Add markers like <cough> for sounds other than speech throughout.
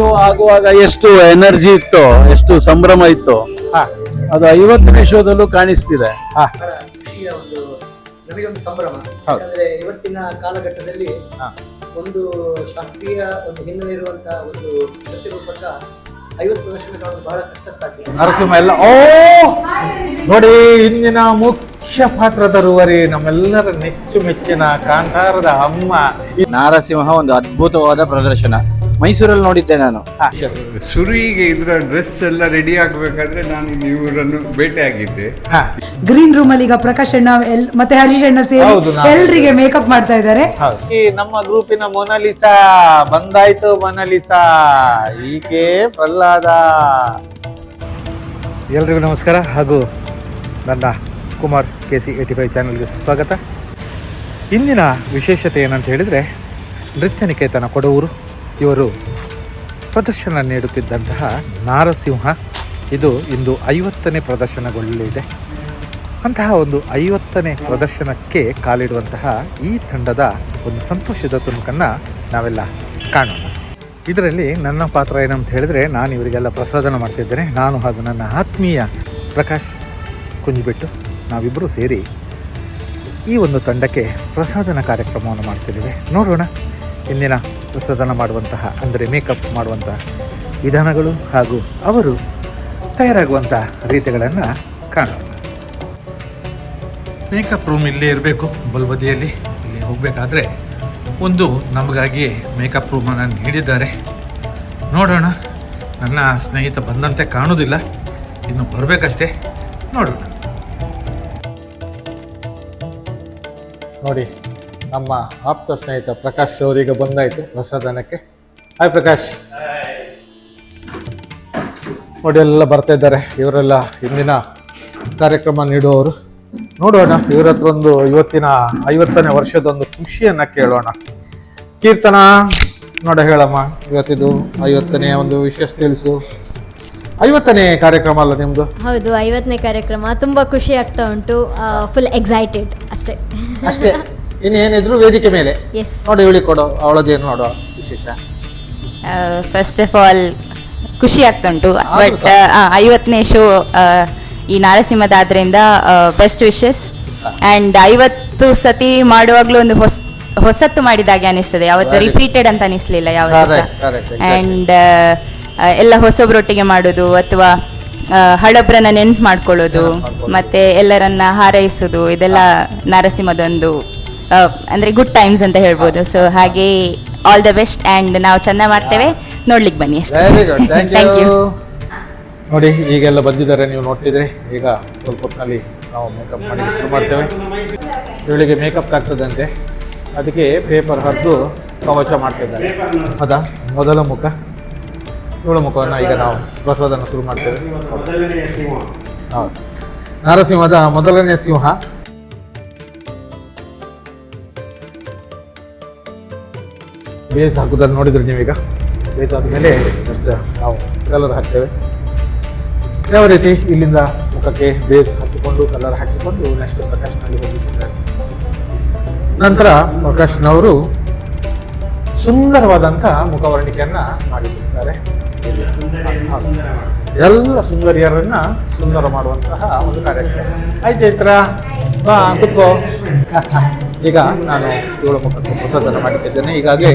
Show ಆಗುವಾಗ ಎಷ್ಟು energy ಇತ್ತು ಎಷ್ಟು ಸಂಭ್ರಮ ಇತ್ತು ಹಾ. ಅದು ಐವತ್ತನೇ ಶೋದಲ್ಲೂ ಕಾಣಿಸ್ತಿದೆ. ಹಾ. ಖುಷಿಯ ಒಂದು ನಮಗೊಂದು ಸಂಭ್ರಮ. ಹೌದು. ಯಾಕಂದ್ರೆ ಇವತ್ತಿನ ಕಾಲಘಟ್ಟದಲ್ಲಿ ಹಾ. ಒಂದು ಶಾಸ್ತ್ರೀಯ ಒಂದು ಹಿನ್ನೆಲೆ ಇರುವಂತಹ ಒಂದು ಪ್ರತಿರೂಪಕ ರೂಪಕ ಐವತ್ತು ವರ್ಷದ ಕಾಲ ಬಹಳ ಕಷ್ಟ ಸಾಧ್ಯ. ನರಸಿಂಹ ಎಲ್ಲ ಓ! ನೋಡಿ ಇಂದಿನ ಮುಖ್ಯ ಪಾತ್ರದರುವರಿ ನಮ್ಮೆಲ್ಲರ ನೆಚ್ಚುಮೆಚ್ಚಿನ ಕಾಂತಾರದ ಅಮ್ಮ. ನಾರಸಿಂಹ ಒಂದು ಅದ್ಭುತವಾದ ಪ್ರದರ್ಶನ. ಮೈಸೂರಲ್ಲಿ ನೋಡಿದ್ದೆ ನಾನು. ಶುರುವಿಗೆ ಇದರ ಡ್ರೆಸ್ ಎಲ್ಲ ರೆಡಿ ಆಗಬೇಕಾದ್ರೆ ನಾನು ಇವರನ್ನು ಭೇಟಿ ಆಗಿದ್ದೆ ಗ್ರೀನ್ ರೂಮ್ ಅಲ್ಲಿ ಈಗ ಪ್ರಕಾಶ್ ಅಣ್ಣ ಎಲ್ ಮತ್ತೆ ಹರೀಶ್ ಅಣ್ಣ ಸೇರಿ ಹೌದು, ಎಲ್ರಿಗೆ ಮೇಕಪ್ ಮಾಡ್ತಾ ಇದ್ದಾರೆ. ಈ ನಮ್ಮ ಗ್ರೂಪಿನ ಮೊನಾಲಿಸಾ ಬಂದಾಯ್ತು ಮೊನಾಲಿಸಾ ಈಕೆ ಪ್ರಹ್ಲಾದ. ಎಲ್ರಿಗೂ ನಮಸ್ಕಾರ. ಹಾಗೂ ನನ್ನ Kumar K C eighty five ಚಾನಲ್ಗೆ ಸ್ವಾಗತ ಇಂದಿನ ವಿಶೇಷತೆ ಏನಂತ ಹೇಳಿದರೆ ನೃತ್ಯ ನಿಕೇತನ ಕೊಡವೂರು. ಇವರು ಪ್ರದರ್ಶನ ನೀಡುತ್ತಿದ್ದಂತಹ ನಾರಸಿಂಹ. ಇದು ಇಂದು ಐವತ್ತನೇ ಪ್ರದರ್ಶನಗೊಳ್ಳಲಿದೆ. ಅಂತಹ ಒಂದು ಐವತ್ತನೇ ಪ್ರದರ್ಶನಕ್ಕೆ ಕಾಲಿಡುವಂತಹ ಈ ತಂಡದ ಒಂದು ಸಂತೋಷದ ತುಣುಕನ್ನು ನಾವೆಲ್ಲ ಕಾಣೋಣ. ಇದರಲ್ಲಿ ನನ್ನ ಪಾತ್ರ ಏನಂತ ಹೇಳಿದ್ರೆ ನಾನು ಇವರಿಗೆಲ್ಲ ಪ್ರಸಾದನ ಮಾಡ್ತಿದ್ದೇನೆ. ನಾನು ಹಾಗೂ ನನ್ನ ಆತ್ಮೀಯ ಪ್ರಕಾಶ್ ಕುಂಜಿಬಿಟ್ಟು ನಾವಿಬ್ಬರು ಸೇರಿ ಈ ಒಂದು ತಂಡಕ್ಕೆ ಪ್ರಸಾದನ ಕಾರ್ಯಕ್ರಮವನ್ನು ಮಾಡ್ತಿದ್ದೇವೆ. ನೋಡೋಣ, ಇಂದಿನ ಪ್ರಸಾದನ ಮಾಡುವಂತಹ ಅಂದರೆ ಮೇಕಪ್ ಮಾಡುವಂತಹ ವಿಧಾನಗಳು ಹಾಗೂ ಅವರು ತಯಾರಾಗುವಂಥ ರೀತಿಗಳನ್ನು ಕಾಣೋಣ. ಮೇಕಪ್ ರೂಮ್ ಇಲ್ಲೇ ಇರಬೇಕು ಬಲ್ಬದಿಯಲ್ಲಿ ಇಲ್ಲಿ ಹೋಗಬೇಕಾದ್ರೆ ಒಂದು ನಮಗಾಗಿ ಮೇಕಪ್ ರೂಮನ್ನು ನೀಡಿದ್ದಾರೆ. ನೋಡೋಣ. ನನ್ನ ಸ್ನೇಹಿತ ಬಂದಂತೆ ಕಾಣುವುದಿಲ್ಲ. ಇನ್ನು ಬರಬೇಕಷ್ಟೇ. ನೋಡೋಣ. ನೋಡಿ ನಮ್ಮ ಆಪ್ತ ಸ್ನೇಹಿತ ಪ್ರಕಾಶ್ ಅವರಿಗೆ ಬಂದಾಯಿತು ಪ್ರಸಾದನಕ್ಕೆ. ಹಾಯ್ ಪ್ರಕಾಶ್. ನೋಡಿ ಎಲ್ಲ ಬರ್ತಾ ಇದ್ದಾರೆ. ಇವರೆಲ್ಲ ಇಂದಿನ ಕಾರ್ಯಕ್ರಮ ನೀಡುವವರು. ನೋಡೋಣ ಇವರ ಹತ್ರ ಒಂದು ಇವತ್ತಿನ ಐವತ್ತನೇ ವರ್ಷದೊಂದು ಖುಷಿಯನ್ನ ಕೇಳೋಣ. ಕೀರ್ತನ ನೋಡ ಹೇಳಮ್ಮ ಇವತ್ತಿದು ಐವತ್ತನೇ ಒಂದು ವಿಶೇಷ ತಿಳಿಸು. ಐವತ್ತನೇ ಕಾರ್ಯಕ್ರಮ ಅಲ್ಲ ನಿಮ್ದು? ಹೌದು ಐವತ್ತನೇ ಕಾರ್ಯಕ್ರಮ. ತುಂಬಾ ಖುಷಿ ಆಗ್ತಾ ಉಂಟು. ಫುಲ್ ಎಕ್ಸೈಟೆಡ್ ಅಷ್ಟೇ. ಅಷ್ಟೇ. ಇನ್ನೇನಿದ್ರು ವೇದಿಕೆ ಮೇಲೆ. ಎಸ್ ನೋಡಿ ಹೇಳಿ ಕೊಡು ಅವಳದೇನು ನೋಡುವ ವಿಶೇಷ? ಫಸ್ಟ್ ಆಫ್ ಆಲ್ ಖುಷಿ ಆಗ್ತಾ ಉಂಟು ಆದ್ರೂ ಬಟ್ ಐವತ್ತನೇ ಶೋ ಈ ನಾರಸಿಂಹದಾದ್ರಿಂದ ಬೆಸ್ಟ್ ವಿಶಸ್ ಆ್ಯಂಡ್ ಐವತ್ತು ಸತಿ ಮಾಡುವಾಗಲೂ ಒಂದು ಹೊಸ ಹೊಸತ್ತು ಮಾಡಿದಾಗೆ ಅನಿಸ್ತದೆ ಯಾವತ್ತು ರಿಪೀಟೆಡ್ ಅಂತ ಅನಿಸ್ಲಿಲ್ಲ ಯಾವತ್ತು. ಆ್ಯಂಡ್ ಎಲ್ಲ ಹೊಸೊಬ್ರೊಟ್ಟಿಗೆ ಮಾಡೋದು ಅಥವಾ ಹಳಬ್ರನ್ನ ನೆನ್ಪು ಮಾಡ್ಕೊಳ್ಳೋದು. ಮತ್ತೆ ಎಲ್ಲರನ್ನ ಹಾರೈಸೋದು ಇದೆಲ್ಲ ನರಸಿಂಹದೊಂದು ಅಂದ್ರೆ ಗುಡ್ ಟೈಮ್ಸ್ ಅಂತ ಹೇಳ್ಬೋದು. ಸೊ ಹಾಗೆ ಆಲ್ ದ ಬೆಸ್ಟ್ ಆ್ಯಂಡ್ ನಾವು ಚೆಂದ ಮಾಡ್ತೇವೆ. ನೋಡ್ಲಿಕ್ಕೆ ಬನ್ನಿ ಅಷ್ಟೇ. Very good thank you. ನೋಡಿ ಈಗೆಲ್ಲ ಬಂದಿದ್ದಾರೆ ನೀವು ನೋಡ್ತಿದ್ರೆ. ಈಗ ಸ್ವಲ್ಪ ಹೊತ್ತಿನಲ್ಲಿ ನಾವು ಮೇಕಪ್ ಮಾಡಿ ಶುರು ಮಾಡ್ತೇವೆ. ಇವಳಿಗೆ ಮೇಕಪ್ ಆಗ್ತದಂತೆ ಅದಕ್ಕೆ ಪೇಪರ್ ಹರಿದು ಕವಚ ಮಾಡ್ತಿದ್ದಾರೆ. ಹೌದಾ? ಮೊದಲ ಮುಖ. ಇವಳ ಮುಖವನ್ನು ಈಗ ನಾವು ಪ್ರಸಾದನ ಶುರು ಮಾಡ್ತೇವೆ. ಹೌದು. ನರಸಿಂಹದ ಮೊದಲನೇ ಸಿಂಹ. ಬೇಸ್ ಹಾಕೋದನ್ನು ನೋಡಿದ್ರೆ ನೀವೀಗ? ಬೇಸ್ ಆದಮೇಲೆ ಜಸ್ಟ್ ನಾವು ಕಲರ್ ಹಾಕ್ತೇವೆ. ಯಾವ ರೀತಿ ಇಲ್ಲಿಂದ ಮುಖಕ್ಕೆ ಬೇಸ್ ಹಾಕಿಕೊಂಡು ಕಲರ್ ಹಾಕಿಕೊಂಡು ನೆಕ್ಸ್ಟ್ ಪ್ರಕಾಶ್ನಲ್ಲಿ ಹೋಗಿದ್ದಾರೆ ನಂತರ ಪ್ರಕಾಶ್ನವರು ಸುಂದರವಾದಂಥ ಮುಖವರ್ಣಿಕೆಯನ್ನ ಮಾಡಿರುತ್ತಾರೆ ಹೌದು. ಎಲ್ಲ ಸುಂದರಿಯರನ್ನ ಸುಂದರ ಮಾಡುವಂತಹ ಒಂದು ಕಾರ್ಯಕ್ರಮ. ಆಯ್ತು ಚೈತ್ರ. ಬಾ ಕೂತ್ಕೋ ಈಗ ನಾನು ಏಳು ಮಕ್ಕಳು ಪ್ರಸಾದನ ಮಾಡುತ್ತಿದ್ದೇನೆ ಈಗಾಗಲೇ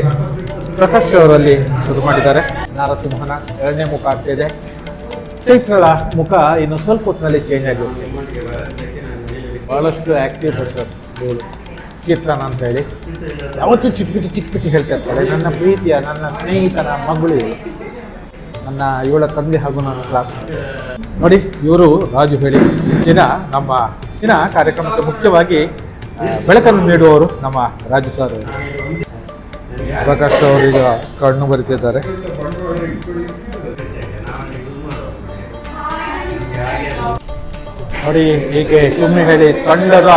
ಪ್ರಕಾಶ್ ಅವರಲ್ಲಿ ಶುರು ಮಾಡಿದ್ದಾರೆ. ನರಸಿಂಹನ ಎರಡನೇ ಮುಖ ಆಗ್ತಿದೆ. ಚೈತ್ರಳ ಮುಖ ಇನ್ನು ಸ್ವಲ್ಪ ಹೊತ್ತಿನಲ್ಲಿ ಚೇಂಜ್ ಆಗಿದೆ ಬಹಳಷ್ಟು ಆಕ್ಟಿವ್ ಪರ್ಸನ್ ಇವಳು ಕೀರ್ತನ ಅಂತ ಹೇಳಿ. ಯಾವತ್ತೂ ಚಿಕ್ಕಪಿಟ್ಟು ಚಿಕ್ಕಪಿಟ್ಟು ಹೇಳ್ತಾ ಇರ್ತಾರೆ. ನನ್ನ ಪ್ರೀತಿಯ, ನನ್ನ ಸ್ನೇಹಿತನ ಮಗಳು ನನ್ನ ಇವಳ ತಂದೆ ಹಾಗೂ ನನ್ನ ಕ್ಲಾಸ್ ನೋಡಿ, ಇವರು ರಾಜು ಹೇಳಿ ದಿನ ನಮ್ಮ ದಿನ ಕಾರ್ಯಕ್ರಮಕ್ಕೆ ಮುಖ್ಯವಾಗಿ ಬೆಳಕನ್ನು ನೀಡುವವರು ನಮ್ಮ ರಾಜ್ಯ ಸರ್ ಪ್ರಕಾಶ್ ಅವರು ಈಗ ಕಣ್ಣು ಬರಿತಿದ್ದಾರೆ. ನೋಡಿ, ಹೀಗೆ ಸುಮ್ಮನೆ ಹೇಳಿ ತಂಡದ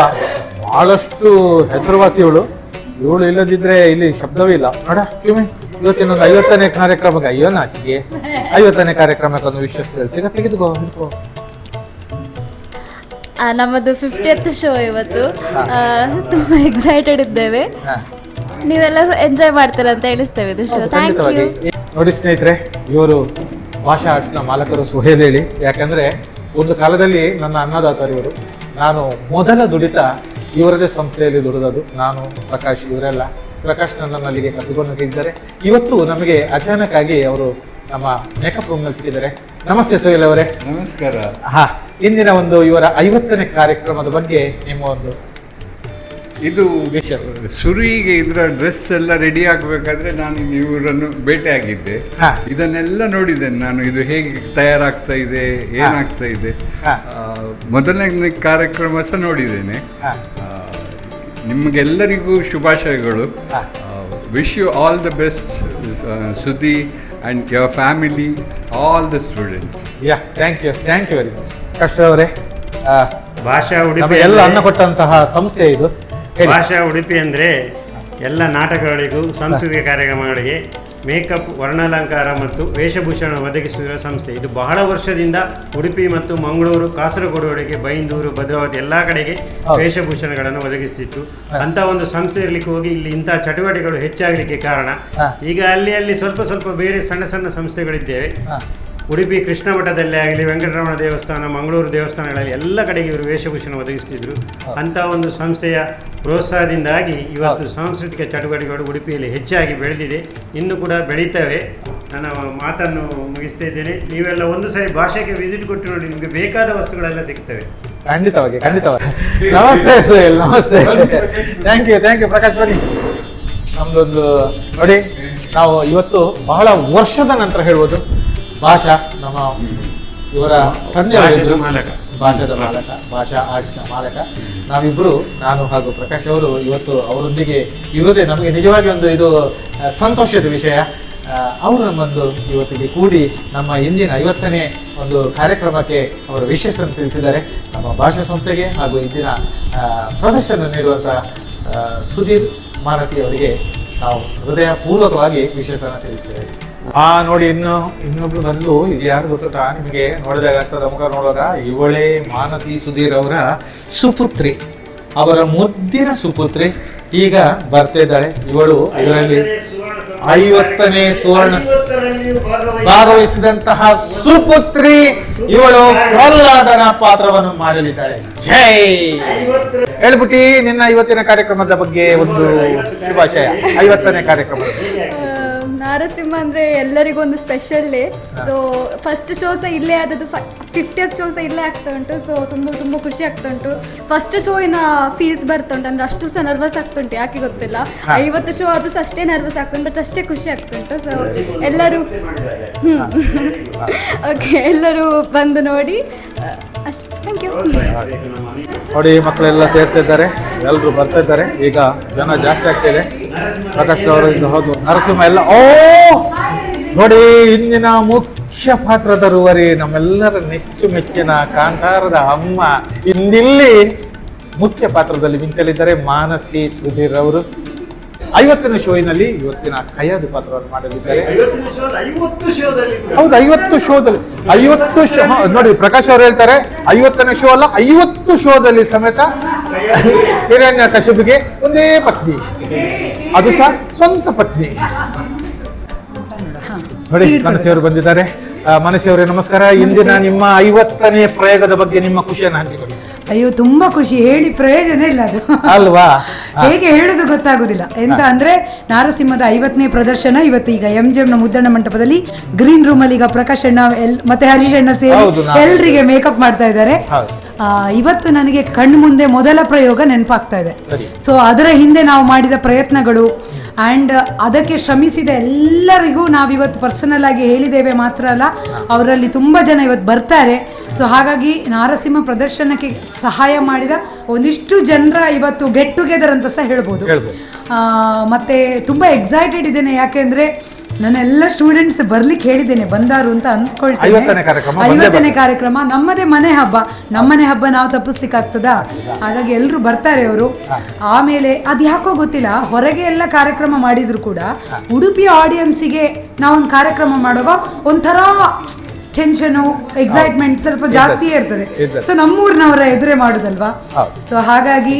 ಬಹಳಷ್ಟು ಹೆಸರುವಾಸಿ ಇವಳು ಇವಳು ಇಲ್ಲದಿದ್ರೆ ಇಲ್ಲಿ ಶಬ್ದವೇ ಇಲ್ಲ. ನೋಡ ಇವತ್ತಿನ ಇವತ್ತಿನೊಂದು ಐವತ್ತನೇ ಕಾರ್ಯಕ್ರಮಕ್ಕೆ, ಅಯ್ಯೋ ನಾಚಿಗೆ ಐವತ್ತನೇ ಕಾರ್ಯಕ್ರಮಕ್ಕೆ ಒಂದು ವಿಶ್ವಾಸ ಹೇಳ್ತೀಗ ತೆಗೆದುಕೋ. ನಮ್ಮದು ಫಿಫ್ಟಿಯತ್ ಶೋ ಇವತ್ತು. ತುಂಬ ಎಕ್ಸೈಟೆಡ್ ಇದ್ದೇವೆ. ನೀವೆಲ್ಲರೂ ಎಂಜಾಯ್ ಮಾಡ್ತೀರಾ ಅಂತ ಹೇಳಿಸ್ತೇವೆ ಇದು ಶೋ ಥ್ಯಾಂಕ್ ಯು ನೋಡಿ ಸ್ನೇಹಿತರೆ ಇವರು ಭಾಷಾ ಆರ್ಟ್ಸ್ನ ಮಾಲಕರು ಸುಹೇಲ್ ಹೇಳಿ. ಯಾಕಂದ್ರೆ ಒಂದು ಕಾಲದಲ್ಲಿ ನನ್ನ ಅನ್ನದಾತರು ಇವರು. ನಾನು ಮೊದಲ ದುಡಿತ ಇವರದೇ ಸಂಸ್ಥೆಯಲ್ಲಿ ದುಡಿದದು ನಾನು ಪ್ರಕಾಶ್ ಇವರೆಲ್ಲ. ಪ್ರಕಾಶ್ ನನ್ನನ್ನು ಅಲ್ಲಿಗೆ ಕರೆದುಕೊಂಡು ಹೋಗಿದ್ದಾರೆ ಇವತ್ತು ನಮಗೆ ಅಚಾನಕ್ ಆಗಿ ಅವರು ನಮ್ಮ ಮೇಕಪ್ ರೂಮ್ನಲ್ಲಿ ಸಿಕ್ಕಿದ್ದಾರೆ. ನಮಸ್ತೆ ಸುಹೇಲ್ ಅವರೇ. ನಮಸ್ಕಾರ. ಹಾ ಇಂದಿನ ಒಂದು ಇವರ ಐವತ್ತನೇ ಕಾರ್ಯಕ್ರಮದ ಬಗ್ಗೆ ನಿಮ್ಮ ಒಂದು ಇದು ವಿಶೇಷ ಸುರುವಿಗೆ ಇದರ ಡ್ರೆಸ್ ಎಲ್ಲ ರೆಡಿ ಆಗಬೇಕಾದ್ರೆ ನಾನು ಇವರನ್ನು ಭೇಟಿಯಾಗಿದ್ದೆ ಹಾ. ಇದನ್ನೆಲ್ಲ ನೋಡಿದ್ದೇನೆ ನಾನು. ಇದು ಹೇಗೆ ತಯಾರಾಗ್ತಾ ಇದೆ ಏನಾಗ್ತಾ ಇದೆ? ಹಾ. ಆ, ಮೊದಲನೇ ಕಾರ್ಯಕ್ರಮ ಸಹ ನೋಡಿದ್ದೇನೆ. ಹಾ. ಆ, ನಿಮಗೆಲ್ಲರಿಗೂ ಶುಭಾಶಯಗಳು. ಹಾ. Wish you all the best Sudhi and your family all the students yeah thank you thank you very much ಕಷ್ಟ ಅವರೇ ಭಾಷಾ ಉಡುಪಿ ಎಲ್ಲ ಅನ್ನ ಕೊಟ್ಟಂತಹ ಸಂಸ್ಥೆ ಇದು. ಹೇಳಿ. ಭಾಷಾ ಉಡುಪಿ ಅಂದರೆ ಎಲ್ಲ ನಾಟಕಗಳಿಗೂ ಸಾಂಸ್ಕೃತಿಕ ಕಾರ್ಯಕ್ರಮಗಳಿಗೆ ಮೇಕಪ್ ವರ್ಣಾಲಂಕಾರ ಮತ್ತು ವೇಷಭೂಷಣ ಒದಗಿಸಿರುವ ಸಂಸ್ಥೆ. ಇದು ಬಹಳ ವರ್ಷದಿಂದ ಉಡುಪಿ ಮತ್ತು ಮಂಗಳೂರು ಕಾಸರಗೋಡುವರೆಗೆ ಬೈಂದೂರು ಭದ್ರಾವತಿ ಎಲ್ಲ ಕಡೆಗೆ ವೇಷಭೂಷಣಗಳನ್ನು ಒದಗಿಸ್ತಿತ್ತು. ಅಂತ ಒಂದು ಸಂಸ್ಥೆ ಇರಲಿಕ್ಕೆ ಹೋಗಿ ಇಲ್ಲಿ ಇಂತಹ ಚಟುವಟಿಕೆಗಳು ಹೆಚ್ಚಾಗಲಿಕ್ಕೆ ಕಾರಣ. ಈಗ ಅಲ್ಲಿ ಅಲ್ಲಿ ಸ್ವಲ್ಪ ಸ್ವಲ್ಪ ಬೇರೆ ಸಣ್ಣ ಸಣ್ಣ ಸಂಸ್ಥೆಗಳಿದ್ದೇವೆ. ಉಡುಪಿ ಕೃಷ್ಣ ಮಠದಲ್ಲೇ ಆಗಲಿ ವೆಂಕಟರಮಣ ದೇವಸ್ಥಾನ ಮಂಗಳೂರು ದೇವಸ್ಥಾನಗಳಲ್ಲಿ ಎಲ್ಲ ಕಡೆಗೆ ಇವರು ವೇಷಭೂಷಣ ಒದಗಿಸ್ತಿದ್ರು. ಅಂಥ ಒಂದು ಸಂಸ್ಥೆಯ ಪ್ರೋತ್ಸಾಹದಿಂದಾಗಿ ಇವತ್ತು ಸಾಂಸ್ಕೃತಿಕ ಚಟುವಟಿಕೆಗಳು ಉಡುಪಿಯಲ್ಲಿ ಹೆಚ್ಚಾಗಿ ಬೆಳೆದಿದೆ. ಇನ್ನು ಕೂಡ ಬೆಳೀತವೆ. ನನ್ನ ಮಾತನ್ನು ಮುಗಿಸ್ತಾ ಇದ್ದೇನೆ. ನೀವೆಲ್ಲ ಒಂದು ಸಾರಿ ಭಾಷೆಗೆ ವಿಸಿಟ್ ಕೊಟ್ಟು ನೋಡಿ ನಿಮಗೆ ಬೇಕಾದ ವಸ್ತುಗಳೆಲ್ಲ ಸಿಗ್ತವೆ. ಖಂಡಿತವಾಗಿ ಖಂಡಿತವಾಗಿ. <laughs> ನಮಸ್ತೆ ಸುಹೇಲ್ ನಮಸ್ತೆ. Thank you thank you Prakash ಬನ್ನಿ. ನಮ್ದೊಂದು ನೋಡಿ ನಾವು ಇವತ್ತು ಬಹಳ ವರ್ಷದ ನಂತರ ಹೇಳ್ಬೋದು. ಭಾಷಾ ನಮ್ಮ ಇವರ ತಂದೆ ಭಾಷೆದ ಮಾಲಕ. ಭಾಷಾ ಆರ್ಟ್ಸ್ನ ಮಾಲಕ. ನಾವಿಬ್ರು ನಾನು ಹಾಗೂ ಪ್ರಕಾಶ್ ಅವರು ಇವತ್ತು ಅವರೊಂದಿಗೆ ಇರೋದೇ ನಮಗೆ ನಿಜವಾಗಿ ಒಂದು ಇದು ಸಂತೋಷದ ವಿಷಯ. ಅವರು ನಮ್ಮೊಂದು ಇವತ್ತಿಗೆ ಕೂಡಿ ನಮ್ಮ ಇಂದಿನ ಐವತ್ತನೇ ಒಂದು ಕಾರ್ಯಕ್ರಮಕ್ಕೆ ಅವರು ವಿಶೇಷ ತಿಳಿಸಿದ್ದಾರೆ. ನಮ್ಮ ಭಾಷಾ ಸಂಸ್ಥೆಗೆ ಹಾಗೂ ಇಂದಿನ ಪ್ರದರ್ಶನ ನೀಡುವಂಥ ಸುದೀಪ್ ಸುಧೀರ್ ಮಾನಸಿ ಅವರಿಗೆ ನಾವು ಹೃದಯಪೂರ್ವಕವಾಗಿ ವಿಶೇಷನ ತಿಳಿಸಿದ್ದೇವೆ ಆ, ನೋಡಿ, ಇನ್ನು ಇನ್ನೊಬ್ರು ಬಂದು, ಇದು ಯಾರು ಗೊತ್ತಾ ನಿಮಗೆ ನೋಡಿದಾಗ ಆಗ್ತದ ಮುಖ ನೋಡುವಾಗ, ಇವಳೇ ಮಾನಸಿ ಸುಧೀರ್ ಅವರ ಸುಪುತ್ರಿ. ಅವರ ಮುದ್ದಿನ ಸುಪುತ್ರಿ. ಈಗ ಬರ್ತಾ ಇದ್ದಾಳೆ. ಇವಳು ಇದರಲ್ಲಿ ಐವತ್ತನೇ ಸುವರ್ಣ ಭಾಗವಹಿಸಿದಂತಹ ಸುಪುತ್ರಿ. ಇವಳು ಪ್ರಹ್ಲಾದನ ಪಾತ್ರವನ್ನು ಮಾಡಲಿದ್ದಾಳೆ. ಜೈ! ಹೇಳ್ಬಿಟ್ಟಿ ನಿನ್ನ ಇವತ್ತಿನ ಕಾರ್ಯಕ್ರಮದ ಬಗ್ಗೆ ಒಂದು ಶುಭಾಶಯ. ಐವತ್ತನೇ ಕಾರ್ಯಕ್ರಮ. ನಾರಸಿಂಹ ಅಂದ್ರೆ ಎಲ್ಲರಿಗೂ ಒಂದು special day so first show ಸಹ ಇಲ್ಲೇ ಆದದ್ದು ಫಿಫ್ಟಿಯತ್ ಶೋ ಸಹ ಇಲ್ಲೇ ಆಗ್ತಾ ಉಂಟು. ಸೊ ತುಂಬ ತುಂಬ ಖುಷಿ ಆಗ್ತಾ ಉಂಟು. ಫಸ್ಟ್ ಶೋ ಇನ್ನ ಫೀಲ್ಸ್ ಬರ್ತಾ ಉಂಟು. ಅಂದ್ರೆ ಅಷ್ಟು ಸಹ ನರ್ವಸ್ ಆಗ್ತಾ ಉಂಟು ಯಾಕೆ ಗೊತ್ತಿಲ್ಲ. ಐವತ್ತು ಶೋ ಅದು ಸಹ ಅಷ್ಟೇ ನರ್ವಸ್ ಆಗ್ತಾ ಉಂಟು ಬಟ್ ಅಷ್ಟೇ ಖುಷಿ ಆಗ್ತಾ ಉಂಟು. ಸೊ ಎಲ್ಲರೂ ಹ್ಞೂ ಓಕೆ <laughs> ಎಲ್ಲರೂ ಬಂದು ನೋಡಿ. ಥ್ಯಾಂಕ್ ನೋಡಿ, ಮಕ್ಕಳೆಲ್ಲ ಸೇರ್ತಾ ಇದ್ದಾರೆ. ಎಲ್ಲರೂ ಬರ್ತಾ ಇದ್ದಾರೆ. ಈಗ ಜನ ಜಾಸ್ತಿ ಆಗ್ತಾ ಇದೆ ಪ್ರಕಾಶ್ ಅವರು ಇಂದ ಹೌದು ನರಸಿಂಹ ಎಲ್ಲ, ಓ! ನೋಡಿ, ಇಂದಿನ ಮುಖ್ಯ ಪಾತ್ರದರುವರಿ ನಮ್ಮೆಲ್ಲರ ನೆಚ್ಚು ಮೆಚ್ಚಿನ ಕಾಂತಾರದ ಅಮ್ಮ. ಇಂದಿಲ್ಲಿ ಮುಖ್ಯ ಪಾತ್ರದಲ್ಲಿ ಮಿಂಚಲಿದ್ದಾರೆ ಮಾನಸಿ ಸುಧೀರ್ ಅವರು. ಐವತ್ತನೇ ಶೋಯಿನಲ್ಲಿ ಇವತ್ತಿನ ಕೈಯಾದು ಪಾತ್ರವನ್ನು ಮಾಡಲಿದ್ದಾರೆ ಹೌದು, ಐವತ್ತು ಶೋದಲ್ಲಿ, ಐವತ್ತು ಶೋ ನೋಡಿ, ಪ್ರಕಾಶ್ ಅವರು ಹೇಳ್ತಾರೆ, ಐವತ್ತನೇ ಶೋ ಅಲ್ಲ, ಐವತ್ತು ಶೋದಲ್ಲಿ ಸಮೇತ ಹಿರಣ್ಯ ಕಶುಬಿಗೆ ಒಂದೇ ಪತ್ನಿ. ಅದು ಸಹ ಸ್ವಂತ ಪತ್ನಿ. ನೋಡಿ, ಮನಸ್ಸಿಯವರು ಬಂದಿದ್ದಾರೆ. ಮನಸ್ಸಿಯವರೇ, ನಮಸ್ಕಾರ. ಇಂದಿನ ನಿಮ್ಮ ಐವತ್ತನೇ ಪ್ರಯೋಗದ ಬಗ್ಗೆ ನಿಮ್ಮ ಖುಷಿಯನ್ನು ಹಂಚಿಕೊಳ್ಳಿ. ಅಯ್ಯೋ ತುಂಬಾ ಖುಷಿ. ಹೇಳಿ ಪ್ರಯೋಜನ ಇಲ್ಲ ಅದು. ಅಲ್ವಾ? <laughs> ಹೇಗೆ ಹೇಳುದು ಗೊತ್ತಾಗುದಿಲ್ಲ. ಎಂತ ಅಂದ್ರೆ ನಾರಸಿಂಹದ ಐವತ್ತನೇ ಪ್ರದರ್ಶನ ಇವತ್ತು ಈಗ ಎಂ ಜಿ ನ ಮುದ್ದಣ್ಣ ಮಂಟಪದಲ್ಲಿ ಗ್ರೀನ್ ರೂಮ್ ಅಲ್ಲಿ ಈಗ ಪ್ರಕಾಶ್ ಅಣ್ಣ ಎಲ್- ಮತ್ತೆ ಹರೀಶ್ ಅಣ್ಣ ಸೇರಿ ಎಲ್ರಿಗೆ ಮೇಕಪ್ ಮಾಡ್ತಾ ಇದ್ದಾರೆ. ಇವತ್ತು ನನಗೆ ಕಣ್ಣು ಮುಂದೆ ಮೊದಲ ಪ್ರಯೋಗ ನೆನಪಾಗ್ತಾ ಇದೆ. ಸೊ ಅದರ ಹಿಂದೆ ನಾವು ಮಾಡಿದ ಪ್ರಯತ್ನಗಳು ಆ್ಯಂಡ್ ಅದಕ್ಕೆ ಶ್ರಮಿಸಿದ ಎಲ್ಲರಿಗೂ ನಾವಿವತ್ತು ಪರ್ಸನಲ್ ಆಗಿ ಹೇಳಿದ್ದೇವೆ ಮಾತ್ರ ಅಲ್ಲ ಅವರಲ್ಲಿ ತುಂಬ ಜನ ಇವತ್ತು ಬರ್ತಾರೆ. ಸೊ ಹಾಗಾಗಿ ನಾರಸಿಂಹ ಪ್ರದರ್ಶನಕ್ಕೆ ಸಹಾಯ ಮಾಡಿದ ಒಂದಿಷ್ಟು ಜನರ ಇವತ್ತು ಗೆಟ್ ಟುಗೆದರ್ ಅಂತ ಸಹ ಹೇಳ್ಬೋದು. ಹೇಳ್ಬೋದು. ಮತ್ತೆ ತುಂಬ ಎಕ್ಸೈಟೆಡ್ ಇದ್ದೇನೆ. ಯಾಕೆಂದ್ರೆ ನನ್ನ ಎಲ್ಲ ಸ್ಟೂಡೆಂಟ್ಸ್ ಬರ್ಲಿಕ್ಕೆ ಹೇಳಿದ್ದೇನೆ ಬಂದಾರು ಅಂತ ಅಂದ್ಕೊಳ್ತೇನೆ. ಐವತ್ತನೇ ಕಾರ್ಯಕ್ರಮ ನಮ್ಮದೇ ಮನೆ ಹಬ್ಬ. ನಮ್ಮನೆ ಹಬ್ಬ ನಾವು ತಪ್ಪಿಸ್ಲಿಕ್ಕೆ ಆಗ್ತದಾ? ಹಾಗಾಗಿ ಎಲ್ಲರೂ ಬರ್ತಾರೆ ಅವರು. ಆಮೇಲೆ ಅದು ಯಾಕೋ ಗೊತ್ತಿಲ್ಲ ಹೊರಗೆ ಎಲ್ಲ ಕಾರ್ಯಕ್ರಮ ಮಾಡಿದ್ರು ಕೂಡ ಉಡುಪಿ ಆಡಿಯನ್ಸಿಗೆ ನಾವೊಂದು ಕಾರ್ಯಕ್ರಮ ಮಾಡುವಾಗ ಒಂಥರ ಟೆನ್ಷನು ಎಕ್ಸೈಟ್ಮೆಂಟ್ ಸ್ವಲ್ಪ ಜಾಸ್ತಿಯೇ ಇರ್ತದೆ. ಸೊ ನಮ್ಮೂರಿನವರ ಎದುರೇ ಮಾಡುದಲ್ವಾ. ಸೊ ಹಾಗಾಗಿ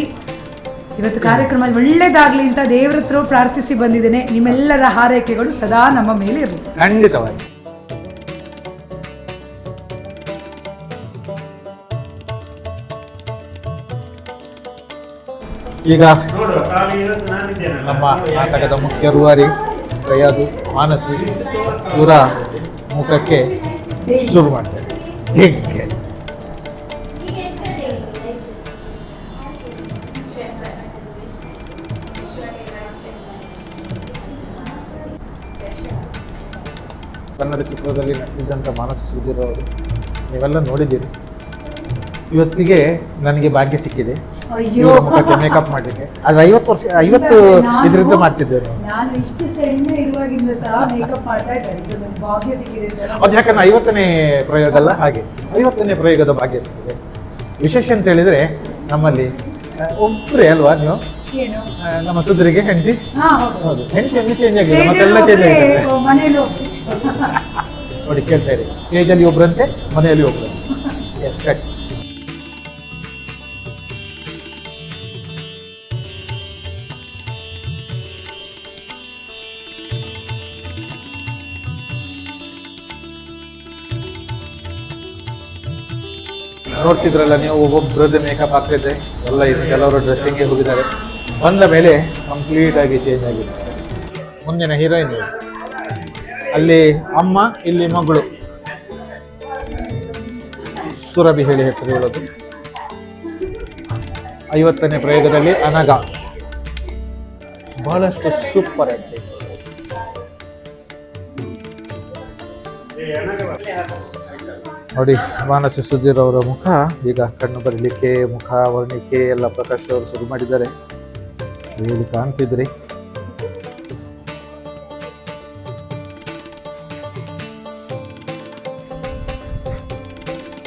ಇವತ್ತು ಕಾರ್ಯಕ್ರಮ ಒಳ್ಳೇದಾಗ್ಲಿ ಅಂತ ದೇವರ ಹತ್ರ ಪ್ರಾರ್ಥಿಸಿ ಬಂದಿದ್ದೇನೆ. ನಿಮ್ಮೆಲ್ಲರ ಹಾರೈಕೆಗಳು ಸದಾ ನಮ್ಮ ಮೇಲೆ ಇರಲಿ. ಖಂಡಿತವಾಗಿ. ಈಗ ನಮ್ಮ ನಾಟಕದ ಮುಖ್ಯ ರೂವಾರಿ ಪ್ರಯಾದು ಮಾನಸಿ ಪೂರ ಮುಖಕ್ಕೆ ಶುರು ಮಾಡ್ತಾರೆ ಕನ್ನಡ ಚಿತ್ರದಲ್ಲಿ ನಟಿಸಿದಂಥ ಮಾನಸ ಸುಧೀರ್ ಅವರು ನೀವೆಲ್ಲ ನೋಡಿದ್ದೀರಿ. ಇವತ್ತಿಗೆ ನನಗೆ ಭಾಗ್ಯ ಸಿಕ್ಕಿದೆ. ಮುಖಕ್ಕೆ ಮೇಕಪ್ ಮಾಡಲಿಕ್ಕೆ ಅದು ಐವತ್ತು ವರ್ಷ ಐವತ್ತು ಇದರಿಂದ ಮಾಡ್ತಿದ್ದೇವೆ ನಾವು ನಾನು ಅದು ಯಾಕಂದ್ರೆ ಐವತ್ತನೇ ಪ್ರಯೋಗ ಅಲ್ಲ? ಹಾಗೆ. ಐವತ್ತನೇ ಪ್ರಯೋಗದ ಭಾಗ್ಯ ಸಿಕ್ಕಿದೆ. ವಿಶೇಷ ಅಂತ ಹೇಳಿದ್ರೆ ನಮ್ಮಲ್ಲಿ ಒಬ್ಬರೇ ಅಲ್ವಾ ನೀವು? ನಮ್ಮ ಸುಧರಿಗೆ ಹೆಂಡತಿ? ಹೌದು. ಹೆಂಡತಿ ಚೇಂಜ್ ಆಗಿದೆ ಮತ್ತೆಲ್ಲ ಚೇಂಜ್ ಆಗಿದೆ. <laughs> ನೋಡಿ ಕೇಳ್ತಾ ಇರಿ. ಸ್ಟೇಜಲ್ಲಿ ಒಬ್ರಂತೆ, ಮನೆಯಲ್ಲಿ ಒಬ್ಬರು ಎಸ್ ಕರೆಕ್ಟ್ ನೋಡ್ತಿದ್ರಲ್ಲ ನೀವು ಒಬ್ಬೊಬ್ಬರದ್ದು ಮೇಕಪ್ ಆಗ್ತಿದೆ ಎಲ್ಲ ಇದೆ. ಕೆಲವರು ಡ್ರೆಸ್ಸಿಂಗ್ಗೆ ಹೋಗಿದ್ದಾರೆ. ಬಂದ ಮೇಲೆ ಕಂಪ್ಲೀಟ್ ಆಗಿ ಚೇಂಜ್ ಆಗಿದೆ. ಮುಂದಿನ ಹೀರೋಯಿನ್ ಅಲ್ಲಿ ಅಮ್ಮ, ಇಲ್ಲಿ ಮಗಳು. ಸುರಭಿ ಹೇಳಿ ಹೆಸರು ಹೇಳೋದು. ಐವತ್ತನೇ ಪ್ರಯೋಗದಲ್ಲಿ ಅನಗ ಬಹಳಷ್ಟು ಸೂಪರ್ ಆಗಿದೆ ನೋಡಿ, ಮಾನಸ ಸುಧೀರ್ ಅವರ ಮುಖ, ಈಗ ಕಣ್ಣು ಬರಲಿಕ್ಕೆ, ಮುಖ ವರ್ಣಿಕೆ, ಎಲ್ಲ ಪ್ರಕಾಶ್ ಅವರು ಶುರು ಮಾಡಿದ್ದಾರೆ. ಹೇಳಿ ಕಾಣ್ತಿದ್ರಿ.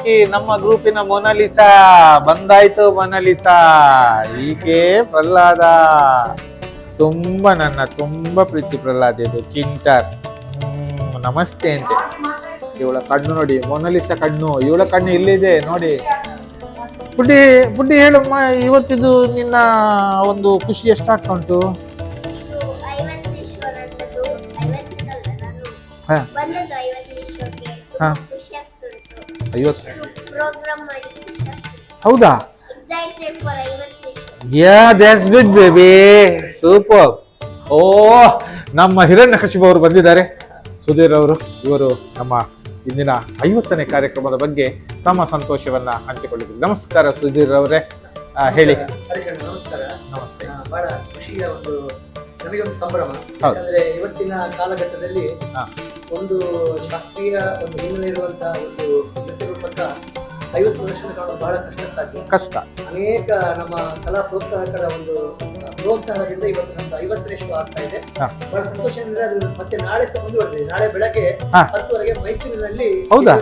ಈ ನಮ್ಮ ಗ್ರೂಪಿನ ಮೊನಾಲಿಸಾ ಬಂದಾಯ್ತು ಮೊನಾಲಿಸಾ ಈಕೆ ಪ್ರಹ್ಲಾದ. ತುಂಬಾ ನನ್ನ ತುಂಬಾ ಪ್ರೀತಿ ಪ್ರಹ್ಲಾದ ಇದು ಚಿಂಟರ್ ನಮಸ್ತೆ ಅಂತೆ. ಇವಳ ಕಣ್ಣು ನೋಡಿ ಮೊನಾಲಿಸಾ ಕಣ್ಣು ಇವಳ ಕಣ್ಣು ಇಲ್ಲಿದೆ ನೋಡಿ. ಬುಡ್ಡಿ ಬುಡ್ಡಿ ಹೇಳಮ್ಮ ಇವತ್ತಿದು ನಿನ್ನ ಒಂದು ಖುಷಿ ಎಷ್ಟಾಗ್ತಾ ಉಂಟು? ಹಾ. ಹಾ. ಐವತ್ತು. ಹೌದಾ? Yeah that's good baby super ಓ ನಮ್ಮ ಹಿರಣ್ಯಕಶಿಪು ಅವರು ಬಂದಿದ್ದಾರೆ. ಸುಧೀರ್ ಅವರು ಇವರು ನಮ್ಮ ಇಂದಿನ ಐವತ್ತನೇ ಕಾರ್ಯಕ್ರಮದ ಬಗ್ಗೆ ತಮ್ಮ ಸಂತೋಷವನ್ನ ಹಂಚಿಕೊಂಡಿದ್ದಾರೆ. ನಮಸ್ಕಾರ ಸುಧೀರ್ ಅವರೇ. ಹೇಳಿ. ನಮಸ್ಕಾರ. ನಮಸ್ತೆ. ಬಹಳ ಖುಷಿಯ ಒಂದು ನಮಗೆ ಒಂದು ಸಂಭ್ರಮ. ಅಂದ್ರೆ ಯಾಕಂದ್ರೆ ಇವತ್ತಿನ ಕಾಲಘಟ್ಟದಲ್ಲಿ ಒಂದು ಶಾಸ್ತ್ರೀಯ ಒಂದು ಹಿನ್ನೆಲೆ ಇರುವಂತಹ ಒಂದು ನೃತ್ಯ ರೂಪಕ ಐವತ್ತು ವರ್ಷದ ಕಾಣೋದು ಬಹಳ ಕಷ್ಟ ಸಾಧ್ಯ ಕಷ್ಟ ಅನೇಕ ನಮ್ಮ ಕಲಾ ಪ್ರೋತ್ಸಾಹಕರ ಒಂದು ಪ್ರೋತ್ಸಾಹದಿಂದ ಇವತ್ತು ಸಂತ ಐವತ್ತನೇ ಶೋ ಆಗ್ತಾ ಇದೆ. ಬಹಳ ಸಂತೋಷ ಅಂದ್ರೆ ಅದು ಮತ್ತೆ ನಾಳೆ ಸಹ ಮುಂದುವರೆದಿದೆ ನಾಳೆ ಬೆಳಗ್ಗೆ. ಹತ್ತುವರೆಗೆ ಮೈಸೂರಿನಲ್ಲಿ ಹೌದಾ?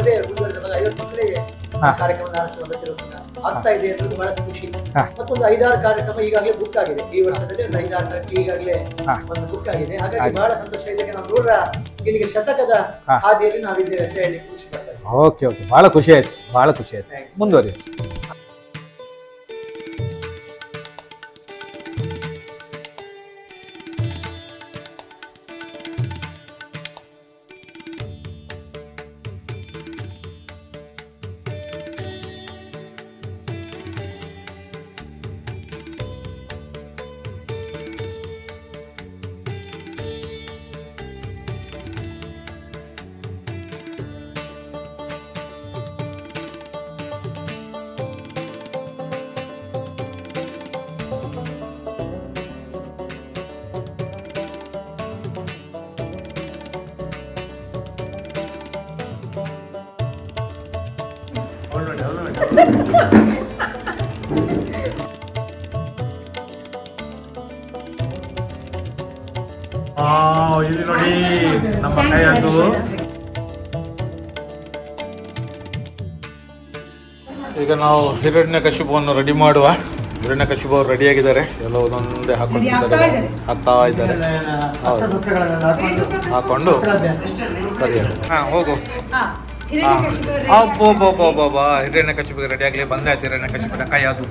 ಐವತ್ತೊಂದನೇ. ಕಾರ್ಯಕ್ರಮ ನಡೆಸುವ ಆಗ್ತಾ ಇದೆ ಅನ್ನೋದು ಬಹಳ ಖುಷಿ. ಮತ್ತೊಂದು ಐದಾರು ಕಾರ್ಯಕ್ರಮ ಈಗಾಗಲೇ ಬುಕ್ ಆಗಿದೆ ಈ ವರ್ಷದಲ್ಲಿ ಒಂದು ಐದಾರು ಕಾರ್ಯಕ್ರಮ ಈಗಾಗಲೇ. ಒಂದು ಬುಕ್ ಆಗಿದೆ ಹಾಗಾಗಿ ಹಾಗೆ. ಬಹಳ ಸಂತೋಷ ಇದೆ ನಾವು ನೂರ ಇಲ್ಲಿಗೆ ಶತಕದ. ಹಾದಿಯಲ್ಲಿ ನಾವಿದ್ದೇವೆ ಅಂತ ಹೇಳಿ ಖುಷಿ ಓಕೆ ಓಕೆ ಬಹಳ ಖುಷಿ ಆಯ್ತು ಬಹಳ ಖುಷಿ ಆಯ್ತು. ಮುಂದುವರಿ ಇಲ್ಲಿ ನೋಡಿ ನಮ್ಮ ಕೈಯದ್ದು ಈಗ ನಾವು ಹಿರಣ್ಯಕಶಿಪುವನ್ನು ರೆಡಿ ಮಾಡುವ. ಹಿರಣ್ಯಕಶಿಪು ಅವರು ರೆಡಿ ಆಗಿದ್ದಾರೆ. ಎಲ್ಲ ಒಂದೊಂದೇ ಹಾಕೊಂಡಿದ್ದಾರೆ ಇದ್ದಾರೆ. ಹಾಕ್ತಾ ಇದ್ದಾರೆ. ಹಾಕೊಂಡು. ಸರಿ. ಹಾ ಹೋಗು. ಹಿರಣ್ಯ ಕಶಿಪಿಗೆ ರೆಡಿ ಆಗಲಿ ಬಂದಾಯ್ತು ಹಿರಣ್ಯ ಕಶಿಪಿನ ಕೈ ಅದು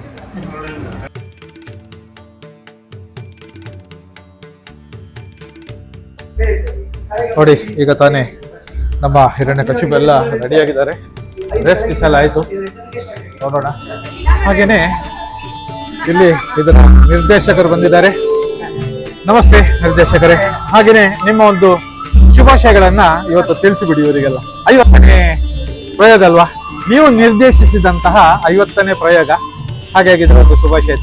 ನೋಡಿ ಈಗ ತಾನೇ ನಮ್ಮ ಹಿರಣ್ಯ ಕಶಿಪು ಎಲ್ಲ ರೆಡಿ ಆಗಿದ್ದಾರೆ. ಡ್ರೆಸ್ ಗಿಸ್ ಎಲ್ಲ ನೋಡೋಣ. ಹಾಗೇನೆ ಇಲ್ಲಿ ಇದರ ನಿರ್ದೇಶಕರು ಬಂದಿದ್ದಾರೆ. ನಮಸ್ತೆ ನಿರ್ದೇಶಕರೇ. ಹಾಗೇನೆ ನಿಮ್ಮ ಒಂದು ಶುಭಾಶಯಗಳನ್ನ ಇವತ್ತು ತಿಳಿಸಿಬಿಡಿ ಇವರಿಗೆಲ್ಲ. ಐವತ್ತನೇ ಪ್ರಯೋಗ ಅಲ್ವಾ? ನೀವು ನಿರ್ದೇಶಿಸಿದಂತಹ ಐವತ್ತನೇ ಪ್ರಯೋಗ ಹಾಗಾಗಿ ಒಂದು ಶುಭಾಶಯ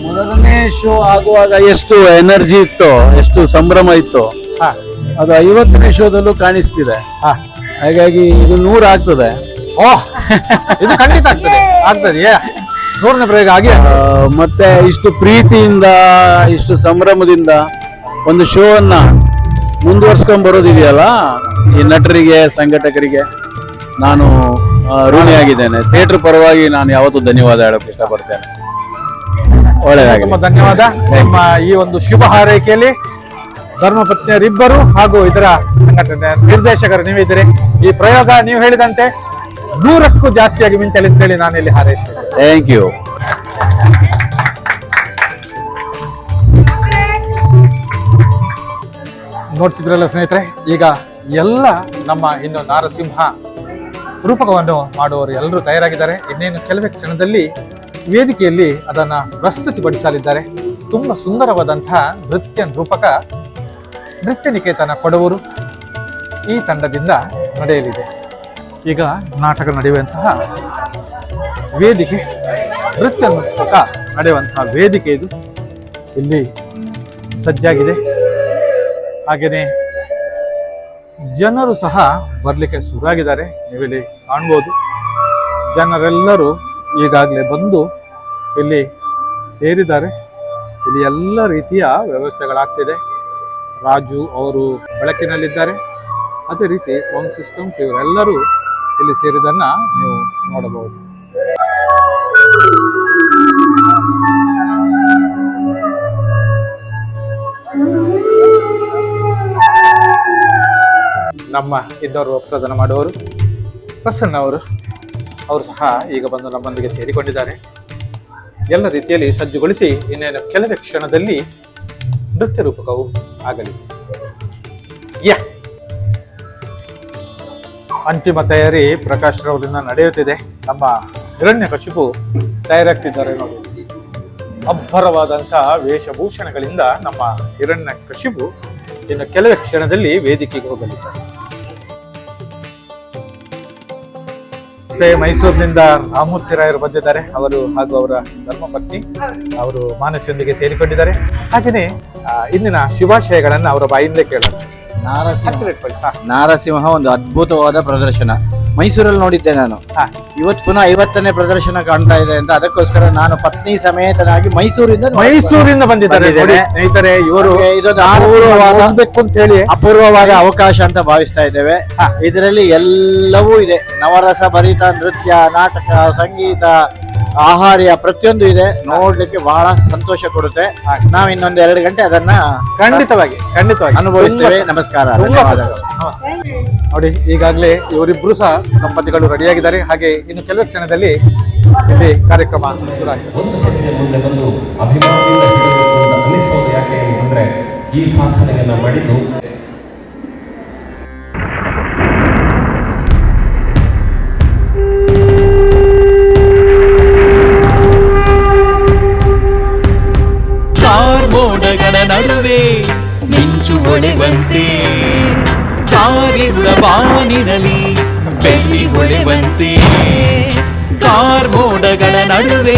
ಮೊದಲನೇ ಶೋ ಆಗುವಾಗ ಎಷ್ಟು ಎನರ್ಜಿ ಇತ್ತು ಎಷ್ಟು ಸಂಭ್ರಮ ಇತ್ತು ಹಾ. ಅದು ಐವತ್ತನೇ ಶೋದಲ್ಲೂ ಕಾಣಿಸ್ತಿದೆ. ಹಾ. ಹಾಗಾಗಿ ಇದು ನೂರು ಆಗ್ತದೆ. ಓಹ್ ಇದು ಖಂಡಿತ ಆಗ್ತದೆ. <laughs> ಆಗ್ತದೆ ನೂರನೇ ಪ್ರಯೋಗ ಆಗಿ ಮತ್ತೆ ಇಷ್ಟು ಪ್ರೀತಿಯಿಂದ ಇಷ್ಟು ಸಂಭ್ರಮದಿಂದ ಒಂದು ಶೋ ಅನ್ನ ಮುಂದುವರ್ಸ್ಕೊಂಡ್ ಬರೋದಿದೆಯಲ್ಲ ಈ ನಟರಿಗೆ ಸಂಘಟಕರಿಗೆ? ನಾನು ಋಣಿಯಾಗಿದ್ದೇನೆ. ಥಿಯೇಟರ್ ಪರವಾಗಿ ನಾನು ಯಾವತ್ತೂ ಧನ್ಯವಾದ ಹೇಳಕ್ಕೆ ಇಷ್ಟಪಡ್ತೇನೆ. ಒಳ್ಳೆಯದಾಗಿ ತುಂಬ ಧನ್ಯವಾದ. ನಿಮ್ಮ ಈ ಒಂದು ಶುಭ ಹಾರೈಕೆಯಲ್ಲಿ ಧರ್ಮಪತ್ನಿಯರಿಬ್ಬರು ಹಾಗೂ ಇದರ ಸಂಘಟನೆ ನಿರ್ದೇಶಕರು ನೀವಿದ್ದೀರಿ ಈ ಪ್ರಯೋಗ ನೀವು ಹೇಳಿದಂತೆ ನೂರಕ್ಕೂ ಜಾಸ್ತಿಯಾಗಿ ಮಿಂಚಲಿ ಅಂತೇಳಿ ನಾನು ಇಲ್ಲಿ ಹಾರೈಸ್ತೇನೆ. Thank you. ನೋಡ್ತಿದ್ರಲ್ಲ ಸ್ನೇಹಿತರೆ ಈಗ ಎಲ್ಲ ನಮ್ಮ ಇನ್ನು ನಾರಸಿಂಹ ರೂಪಕವನ್ನು ಮಾಡುವವರು ಎಲ್ಲರೂ ತಯಾರಾಗಿದ್ದಾರೆ. ಇನ್ನೇನು ಕೆಲವೇ ಕ್ಷಣದಲ್ಲಿ ವೇದಿಕೆಯಲ್ಲಿ ಅದನ್ನು ಪ್ರಸ್ತುತಿಪಡಿಸಲಿದ್ದಾರೆ. ತುಂಬ ಸುಂದರವಾದಂತಹ ನೃತ್ಯ ರೂಪಕ ನೃತ್ಯ ನಿಕೇತನ ಕೊಡವರು ಈ ತಂಡದಿಂದ ನಡೆಯಲಿದೆ. ಈಗ ನಾಟಕ ನಡೆಯುವಂತಹ ವೇದಿಕೆ, ನೃತ್ಯ ರೂಪಕ ನಡೆಯುವಂತಹ ವೇದಿಕೆ ಇದು ಇಲ್ಲಿ ಸಜ್ಜಾಗಿದೆ. ಹಾಗೆಯೇ ಜನರು ಸಹ ಬರಲಿಕ್ಕೆ ಶುರುವಾಗಿದ್ದಾರೆ. ನೀವಿಲ್ಲಿ ಕಾಣ್ಬೋದು. ಜನರೆಲ್ಲರೂ ಈಗಾಗಲೇ ಬಂದು ಇಲ್ಲಿ ಸೇರಿದ್ದಾರೆ. ಇಲ್ಲಿ ಎಲ್ಲ ರೀತಿಯ ವ್ಯವಸ್ಥೆಗಳಾಗ್ತಿದೆ. ರಾಜು ಅವರು ಬೆಳಕಿನಲ್ಲಿದ್ದಾರೆ. ಅದೇ ರೀತಿ ಸೌಂಡ್ ಸಿಸ್ಟಮ್ಸ್ ಇವರೆಲ್ಲರೂ ಇಲ್ಲಿ ಸೇರಿದ್ದನ್ನು ನೀವು ನೋಡಬಹುದು. ನಮ್ಮ ಇನ್ನೋರು ಪ್ರಸಾದನ ಮಾಡುವವರು ಪ್ರಸನ್ನ ಅವರು ಅವರು ಸಹ ಈಗ ಬಂದು ನಮ್ಮೊಂದಿಗೆ ಸೇರಿಕೊಂಡಿದ್ದಾರೆ. ಎಲ್ಲ ರೀತಿಯಲ್ಲಿ ಸಜ್ಜುಗೊಳಿಸಿ ಇನ್ನೇನು ಕೆಲವೇ ಕ್ಷಣದಲ್ಲಿ ನೃತ್ಯ ರೂಪಕವು ಆಗಲಿದೆ. ಅಂತಿಮ ತಯಾರಿ ಪ್ರಕಾಶ್ ರವರಿಂದ ನಡೆಯುತ್ತಿದೆ. ನಮ್ಮ ಹಿರಣ್ಯ ಕಶಿಪು ತಯಾರಾಗ್ತಿದ್ದಾರೆ ನೋಡಿ. ಅಬ್ಬರವಾದಂತಹ ವೇಷಭೂಷಣಗಳಿಂದ ನಮ್ಮ ಹಿರಣ್ಯ ಕಶಿಪು ಇನ್ನು ಕೆಲವೇ ಕ್ಷಣದಲ್ಲಿ ವೇದಿಕೆಗೆ ಹೋಗಲಿದ್ದಾರೆ. ಮತ್ತೆ ಮೈಸೂರಿನಿಂದ ರಾಮೂರ್ತಿ ರಾಯರು ಬಂದಿದ್ದಾರೆ. ಅವರು ಹಾಗೂ ಅವರ ಧರ್ಮಪತ್ನಿ ಅವರು ಮಾನಸಿಯೊಂದಿಗೆ ಸೇರಿಕೊಂಡಿದ್ದಾರೆ. ಹಾಗೆಯೇ ಇಂದಿನ ಶುಭಾಶಯಗಳನ್ನು ಅವರ ಬಾಯಿಂದ ಕೇಳೋಣ. ನಾರಸಿಂಹ. ನಾರಸಿಂಹ ಒಂದು ಅದ್ಭುತವಾದ ಪ್ರದರ್ಶನ. ಮೈಸೂರಲ್ಲಿ ನೋಡಿದ್ದೆ ನಾನು. ಇವತ್ತು ಪುನಃ ಐವತ್ತನೇ ಪ್ರದರ್ಶನ ಕಾಣ್ತಾ ಇದೆ ಅಂತ ಅದಕ್ಕೋಸ್ಕರ ನಾನು ಪತ್ನಿ ಸಮೇತನಾಗಿ ಮೈಸೂರಿಂದ ಮೈಸೂರಿಂದ ಬಂದಿದ್ದಾರೆ ಸ್ನೇಹಿತರೆ ಇವರು ಇದೊಂದು ನಾವು ಅಪೂರ್ವವಾದ- ಅಂತ ಹೇಳಿ ಅಪೂರ್ವವಾದ ಅವಕಾಶ ಅಂತ ಭಾವಿಸ್ತಾ ಇದ್ದೇವೆ. ಇದರಲ್ಲಿ ಎಲ್ಲವೂ ಇದೆ. ನವರಸ ಭರಿತ ನೃತ್ಯ ನಾಟಕ ಸಂಗೀತ ಆಹಾರ್ಯ ಪ್ರತಿಯೊಂದು ಇದೆ. ನೋಡ್ಲಿಕ್ಕೆ ಬಹಳ ಸಂತೋಷ ಕೊಡುತ್ತೆ. ನಾವು ಇನ್ನೊಂದು ಎರಡು ಗಂಟೆ ಅದನ್ನ ಖಂಡಿತವಾಗಿ ಖಂಡಿತವಾಗಿ. ಅನುಭವಿಸ್ತೇವೆ. ನಮಸ್ಕಾರ ನೋಡಿ ಈಗಾಗಲೇ ಇವರಿಬ್ರು ಸಹ ದಂಪತಿಗಳು ರೆಡಿಯಾಗಿದ್ದಾರೆ. ಹಾಗೆ ಇನ್ನು ಕೆಲವು ಕ್ಷಣದಲ್ಲಿ ಇಲ್ಲಿ ಕಾರ್ಯಕ್ರಮ ಶುರುವಾಗಿದೆ. ಒಂದು ಹೆಜ್ಜೆ ಮುಂದೆ ಬಂದು ಅಭಿಮಾನದಿಂದ ಯಾಕೆ ಈ ಸಾಧನೆಯನ್ನ ಮಾಡಿದ್ದು ನಡುವೆ ಮಿಂಚು ಹೊಳೆವಂತೆ ಕಾರಿರುಳ ಬಾನಿನಲ್ಲಿ ಬೆಳ್ಳಿ ಹೊಳೆವಂತೆ ಕಾರ್ಮೋಡಗಳ ನಡುವೆ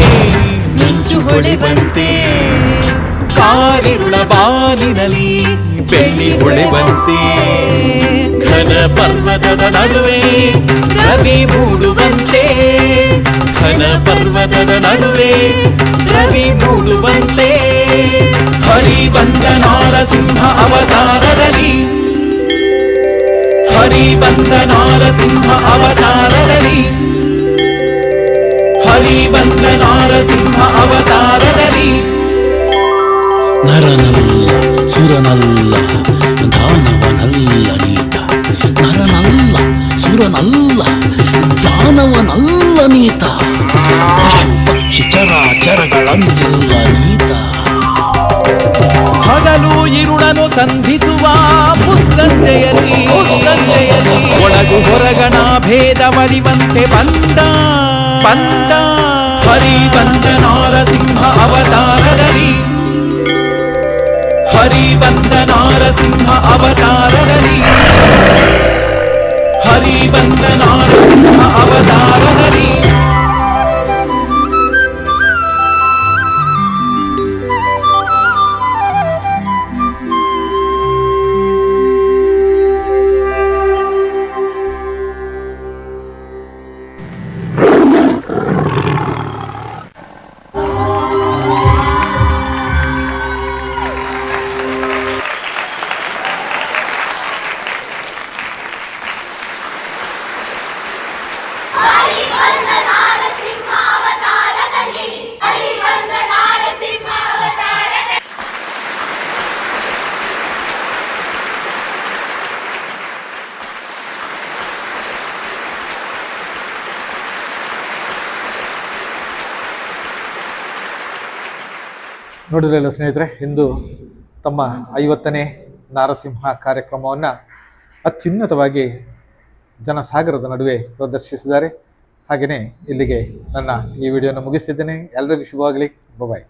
ಮಿಂಚು ಹೊಳೆವಂತೆ ಕಾರಿರುಳ ಬಾನಿನಲ್ಲಿ ಬೆಳ್ಳಿ ಹೊಳೆವಂತೆ. ಘನ ಪರ್ವತದ ನಡುವೆ ರವಿ ಮೂಡುವಂತೆ ಘನ ಪರ್ವತದ ನಡುವೆ ರವಿ ಮೂಡುವಂತೆ ಹರಿ ಬಂದ ನಾರಸಿಂಹ ಅವತಾರದಲ್ಲಿ ಹರಿ ಬಂದ ನಾರಸಿಂಹ ಅವತಾರದಲ್ಲಿ ಹರಿ ಬಂದ ನಾರಸಿಂಹ ಅವತಾರದಲ್ಲಿ ನರನಲ್ಲ ಸುರನಲ್ಲ ದಾನವನಲ್ಲ ನೀತ ನರನಲ್ಲ ಸುರನಲ್ಲ ದಾನವನಲ್ಲ ನೀತ ಪಶು ಪಕ್ಷಿ ಚರಾಚರಗಳಂತಿಲ್ಲ ನೀತ. ಹಗಲು ಇರುಳನು ಸಂಧಿಸುವ ಮುಸ್ಸಂಜೆಯಲ್ಲಿ ಮುಸ್ಸಂಜೆಯಲ್ಲಿ ಒಳಗು ಹೊರಗಣ ಭೇದ ಮಡಿವಂತೆ ಬಂದ ಬಂದ. ಹರಿ ಬಂದ ನಾರಸಿಂಹ ಅವತಾರದಲ್ಲಿ. ಹರಿ ಬಂದ ನಾರಸಿಂಹ ಅವತಾರದಲ್ಲಿ ಹರಿ ಬಂದ ನೋಡಿದ್ರಲ್ಲ ಸ್ನೇಹಿತರೆ ಇಂದು ತಮ್ಮ ಐವತ್ತನೇ ನಾರಸಿಂಹ ಕಾರ್ಯಕ್ರಮವನ್ನು ಅತ್ಯುನ್ನತವಾಗಿ ಜನಸಾಗರದ ನಡುವೆ ಪ್ರದರ್ಶಿಸಿದ್ದಾರೆ. ಹಾಗೆಯೇ ಇಲ್ಲಿಗೆ ನನ್ನ ಈ ವಿಡಿಯೋನ ಮುಗಿಸಿದ್ದೇನೆ ಎಲ್ಲರಿಗೂ ಶುಭವಾಗಲಿ. ಬಾಯ್